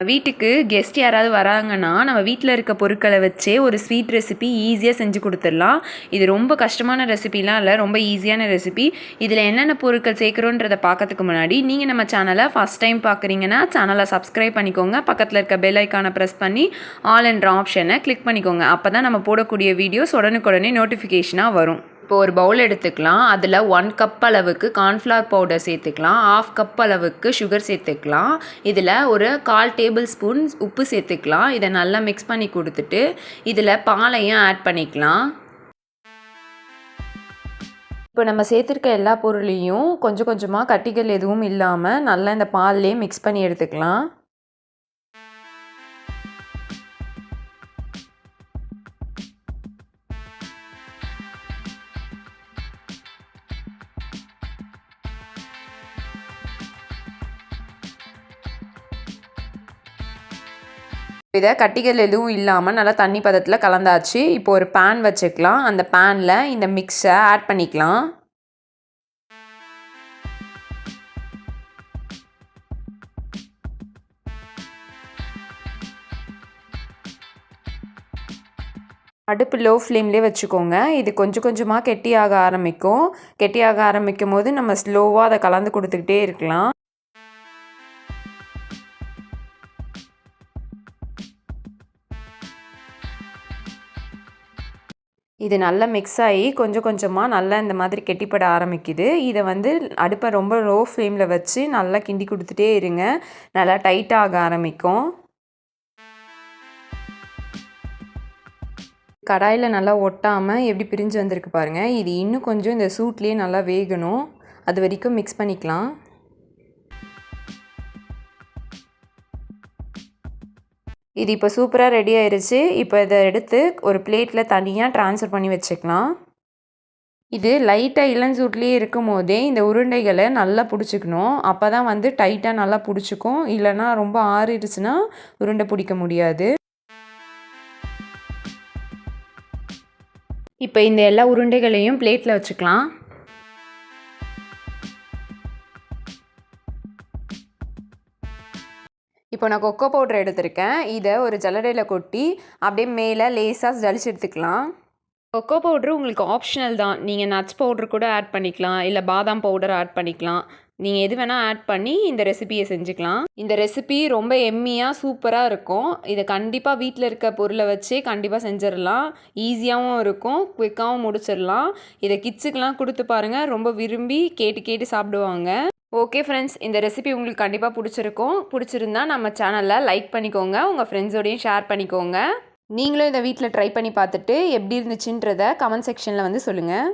வீட்டுக்கு கெஸ்ட் யாராவது வராங்கன்னா நம்ம வீட்டில் இருக்க பொருட்களை வச்சே ஒரு ஸ்வீட் ரெசிபி ஈஸியாக செஞ்சு கொடுத்துடலாம். இது ரொம்ப கஷ்டமான ரெசிபிலாம் இல்லை ரொம்ப ஈஸியான ரெசிபி இதில் என்னென்ன பொருட்கள் சேர்க்குறோன்றதை பார்க்கறதுக்கு முன்னாடி நீங்கள் நம்ம சேனலை ஃபஸ்ட் டைம் பார்க்குறீங்கன்னா சேனலை சப்ஸ்கிரைப் பண்ணிக்கோங்க. பக்கத்தில் இருக்க பெல் ஐக்கானை ப்ரெஸ் பண்ணி ஆல் என்ற ஆப்ஷனை கிளிக் பண்ணிக்கோங்க. அப்போ தான் நம்ம போடக்கூடிய வீடியோஸ் உடனுக்குடனே நோட்டிஃபிகேஷனாக வரும். இப்போ ஒரு பவுல் எடுத்துக்கலாம். அதில் ஒன் கப் அளவுக்கு கார்ன்ஃப்ளவர் பவுடர் சேர்த்துக்கலாம். ஆஃப் கப் அளவுக்கு சுகர் சேர்த்துக்கலாம். இதில் ஒரு கால் டேபிள் ஸ்பூன் உப்பு சேர்த்துக்கலாம். இதை நல்லா மிக்ஸ் பண்ணி கொடுத்துட்டு இதில் பாலையும் ஆட் பண்ணிக்கலாம். இப்போ நம்ம சேர்த்துருக்க எல்லா பொருளையும் கொஞ்சம் கொஞ்சமாக கட்டிகள் எதுவும் இல்லாமல் நல்லா இந்த பால்லேயே மிக்ஸ் பண்ணி எடுத்துக்கலாம். இதை கட்டிகள் எதுவும் இல்லாமல் நல்லா தண்ணி பதத்தில் கலந்தாச்சு. இப்போ ஒரு பேன் வச்சுக்கலாம். அந்த பேனில் இந்த மிக்ஸை ஆட் பண்ணிக்கலாம். அடுப்பு லோ ஃப்ளேம்லேயே வச்சுக்கோங்க. இது கொஞ்சம் கொஞ்சமாக கெட்டியாக ஆரம்பிக்கும். கெட்டியாக ஆரம்பிக்கும் போது நம்ம ஸ்லோவாக அதை கலந்து கொடுத்துக்கிட்டே இருக்கலாம். இது நல்லா மிக்ஸ் ஆகி கொஞ்சம் கொஞ்சமாக நல்லா இந்த மாதிரி கெட்டிப்பட ஆரம்பிக்குது. இதை வந்து அடுப்பை ரொம்ப லோ ஃப்ளேமில் வச்சு நல்லா கிண்டி கொடுத்துட்டே இருங்க. நல்லா டைட்டாக ஆரம்பிக்கும். கடாயில் நல்லா ஒட்டாமல் எப்படி பிரிஞ்சு வந்திருக்கு பாருங்கள் இது இன்னும் கொஞ்சம் இந்த சூட்லேயே நல்லா வேகணும். அது வரைக்கும் மிக்ஸ் பண்ணிக்கலாம். இது இப்போ சூப்பராக ரெடி ஆயிடுச்சு இப்போ இதை எடுத்து ஒரு பிளேட்டில் தனியாக ட்ரான்ஸ்ஃபர் பண்ணி வச்சுக்கலாம். இது லைட்டாக இளஞ்சூட்லேயே இருக்கும் போதே இந்த உருண்டைகளை நல்லா பிடிச்சிக்கணும். அப்போ தான் வந்து டைட்டாக நல்லா பிடிச்சிக்கும். இல்லைனா ரொம்ப ஆறிடுச்சுன்னா உருண்டை பிடிக்க முடியாது. இப்போ இந்த எல்லா உருண்டைகளையும் பிளேட்டில் வச்சுக்கலாம். இப்போ நான் கொக்கோ பவுட்ரு எடுத்திருக்கேன். இதை ஒரு ஜல்லடையில் கொட்டி அப்படியே மேலே லேசாக ஜலிச்சு எடுத்துக்கலாம். கொக்கோ பவுட்ரு உங்களுக்கு ஆப்ஷனல் தான். நீங்கள் நட்ஸ் பவுட்ரு கூட ஆட் பண்ணிக்கலாம். இல்லை பாதாம் பவுடர் ஆட் பண்ணிக்கலாம். நீங்கள் எது வேணால் ஆட் பண்ணி இந்த ரெசிபியை செஞ்சுக்கலாம். இந்த ரெசிபி ரொம்ப எம்மியாக சூப்பராக இருக்கும். இதை கண்டிப்பாக வீட்டில் இருக்க பொருளை வச்சு கண்டிப்பாக செஞ்சிடலாம். ஈஸியாகவும் இருக்கும். குயிக்காகவும் முடிச்சிடலாம். இதை கிட்ஸுக்கெலாம் கொடுத்து பாருங்கள் ரொம்ப விரும்பி கேட்டு கேட்டு சாப்பிடுவாங்க. ஓகே ஃப்ரெண்ட்ஸ் இந்த ரெசிபி உங்களுக்கு கண்டிப்பாக பிடிச்சிருக்கும். பிடிச்சிருந்தா நம்ம சேனலில் லைக் பண்ணிக்கோங்க. உங்கள் ஃப்ரெண்ட்ஸோடையும் ஷேர் பண்ணிக்கோங்க. நீங்களும் இதை வீட்டில் ட்ரை பண்ணி பார்த்துட்டு எப்படி இருந்துச்சுன்றத கமெண்ட் செக்ஷனில் வந்து சொல்லுங்கள்